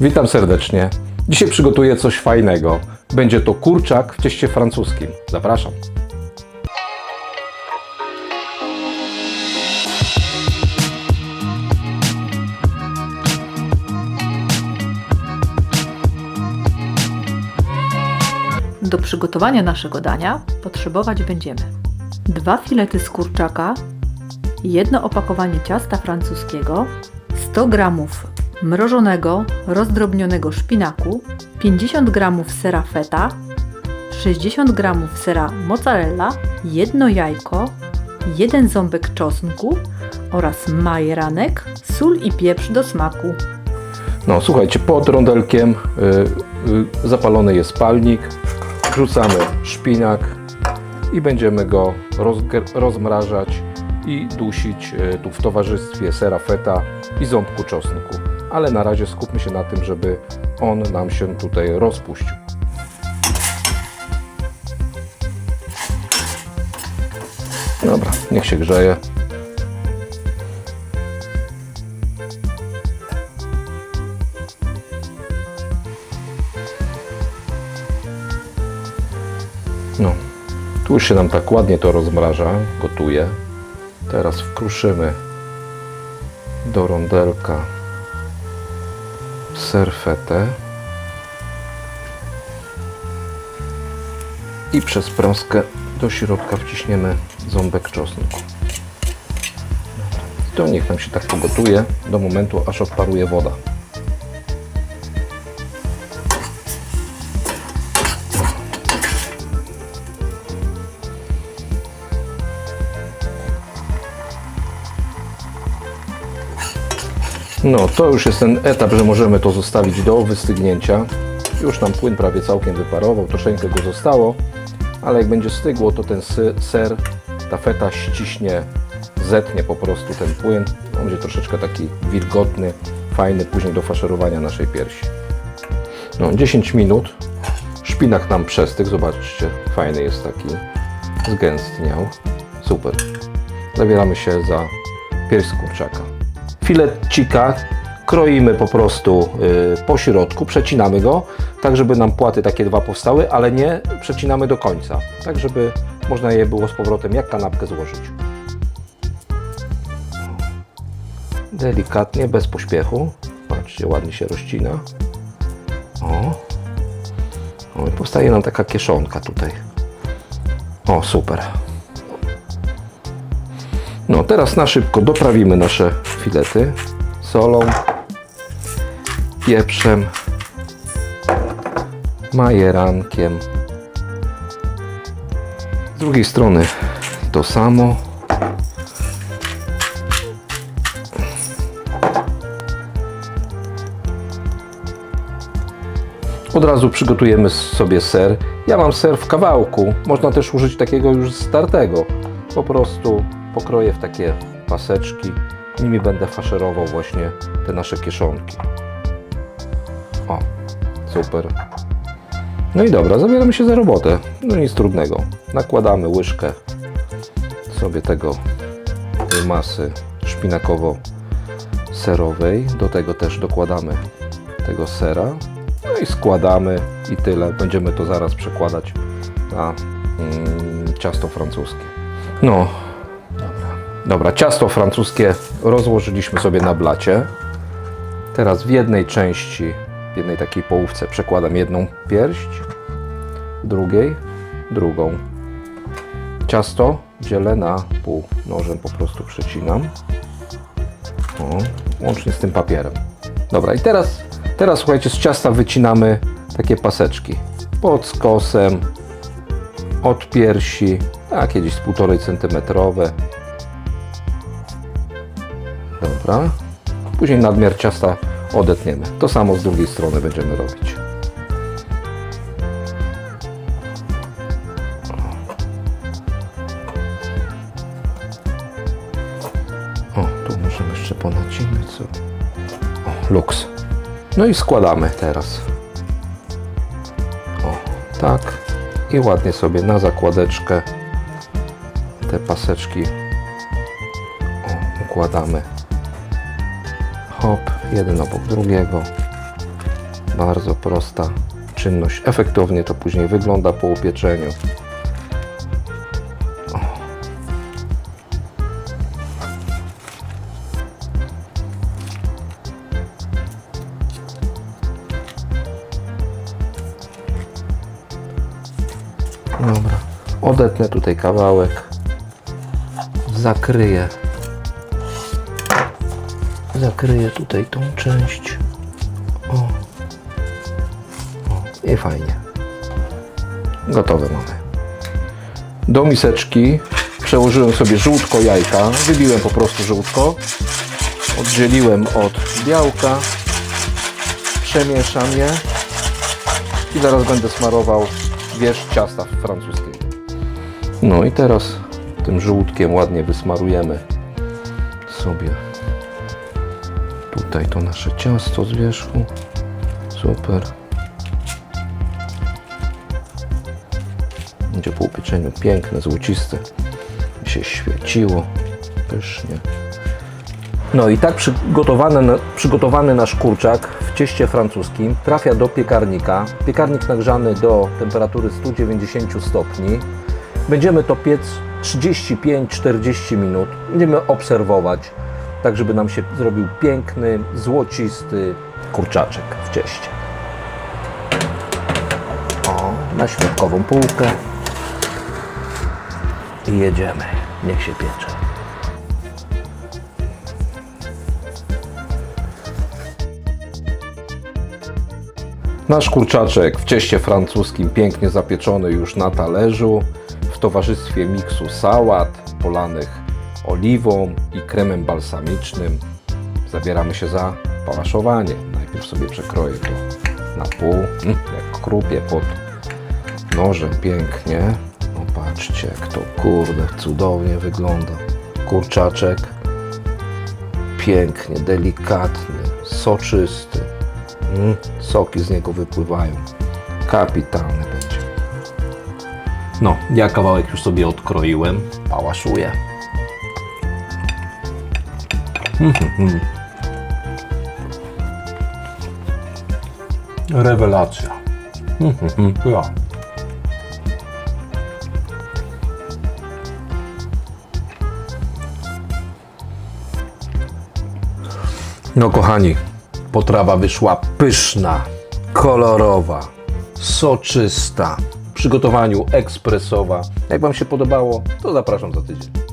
Witam serdecznie. Dzisiaj przygotuję coś fajnego. Będzie to kurczak w cieście francuskim. Zapraszam. Do przygotowania naszego dania potrzebować będziemy dwa filety z kurczaka, jedno opakowanie ciasta francuskiego, 100 g mrożonego, rozdrobnionego szpinaku, 50 g sera feta, 60 g sera mozzarella, jedno jajko, jeden ząbek czosnku oraz majeranek, sól i pieprz do smaku. No słuchajcie, pod rondelkiem y, y, zapalony jest palnik. Wrzucamy szpinak i będziemy go rozmrażać i dusić y, tu w towarzystwie sera feta i ząbku czosnku. Ale na razie skupmy się na tym, żeby on nam się tutaj rozpuścił. Dobra, niech się grzeje. No, tu się nam tak ładnie to rozmraża, gotuje. Teraz wkruszymy do rondelka serfetę i przez prąskę do środka wciśniemy ząbek czosnku. To niech nam się tak pogotuje do momentu, aż odparuje woda. No, to już jest ten etap, że możemy to zostawić do wystygnięcia. Już nam płyn prawie całkiem wyparował, troszeczkę go zostało, ale jak będzie stygło, to ten ser, ta feta ściśnie, zetnie po prostu ten płyn. On będzie troszeczkę taki wilgotny, fajny później do faszerowania naszej piersi. No, 10 minut. Szpinak nam przestygł, zobaczcie, fajny jest taki, zgęstniał. Super. Zabieramy się za pierś kurczaka. Filecika kroimy po prostu y, po środku, przecinamy go, tak żeby nam płaty takie dwa powstały, ale nie przecinamy do końca, tak żeby można je było z powrotem jak kanapkę złożyć. Delikatnie, bez pośpiechu. Patrzcie, ładnie się rozcina. O. o i powstaje nam taka kieszonka tutaj. O, super. No, teraz na szybko doprawimy nasze filety solą, pieprzem, majerankiem. Z drugiej strony to samo. Od razu przygotujemy sobie ser. Ja mam ser w kawałku. Można też użyć takiego już startego. Po prostu pokroję w takie paseczki. Nimi będę faszerował właśnie te nasze kieszonki. O, super. No i dobra, zabieramy się za robotę. No nic trudnego. Nakładamy łyżkę sobie tego tej masy szpinakowo-serowej. Do tego też dokładamy tego sera. No i składamy i tyle. Będziemy to zaraz przekładać na mm, ciasto francuskie. No, Dobra, ciasto francuskie rozłożyliśmy sobie na blacie. Teraz w jednej części, w jednej takiej połówce przekładam jedną pierść, w drugiej drugą. Ciasto dzielę na pół. Nożem po prostu przecinam. O, łącznie z tym papierem. Dobra, i teraz, teraz słuchajcie, z ciasta wycinamy takie paseczki. Pod skosem, od piersi, kiedyś z 1,5 centymetrowe. Dobra. Później nadmiar ciasta odetniemy. To samo z drugiej strony będziemy robić. O, tu możemy jeszcze ponacinać co? O, luks. No i składamy teraz. O, tak. I ładnie sobie na zakładeczkę te paseczki układamy hop, jeden obok drugiego. Bardzo prosta czynność. Efektownie to później wygląda po upieczeniu. Dobra. Odetnę tutaj kawałek. Zakryję. Zakryję tutaj tą część. O. I fajnie. Gotowe mamy. Do miseczki przełożyłem sobie żółtko jajka. Wybiłem po prostu żółtko. Oddzieliłem od białka. Przemieszam je. I zaraz będę smarował wierzch ciasta francuskiego. No i teraz tym żółtkiem ładnie wysmarujemy sobie tutaj to nasze ciasto z wierzchu. Super. Będzie po upieczeniu piękne, złociste. Się świeciło. Pysznie. No i tak przygotowany, przygotowany nasz kurczak w cieście francuskim trafia do piekarnika. Piekarnik nagrzany do temperatury 190 stopni. Będziemy to piec 35-40 minut. Będziemy obserwować, tak żeby nam się zrobił piękny, złocisty kurczaczek w cieście. O, na środkową półkę. I jedziemy. Niech się piecze. Nasz kurczaczek w cieście francuskim pięknie zapieczony już na talerzu w towarzystwie miksu sałat polanych oliwą i kremem balsamicznym. Zabieramy się za pałaszowanie. Najpierw sobie przekroję to na pół, mm, jak krupie pod nożem pięknie. No patrzcie, jak to kurde cudownie wygląda. Kurczaczek pięknie, delikatny, soczysty. Mm, soki z niego wypływają. Kapitalny będzie. No, ja kawałek już sobie odkroiłem. Pałaszuję. Rewelacja. Ja. No kochani, potrawa wyszła pyszna, kolorowa, soczysta, w przygotowaniu ekspresowa. Jak Wam się podobało, to zapraszam za tydzień.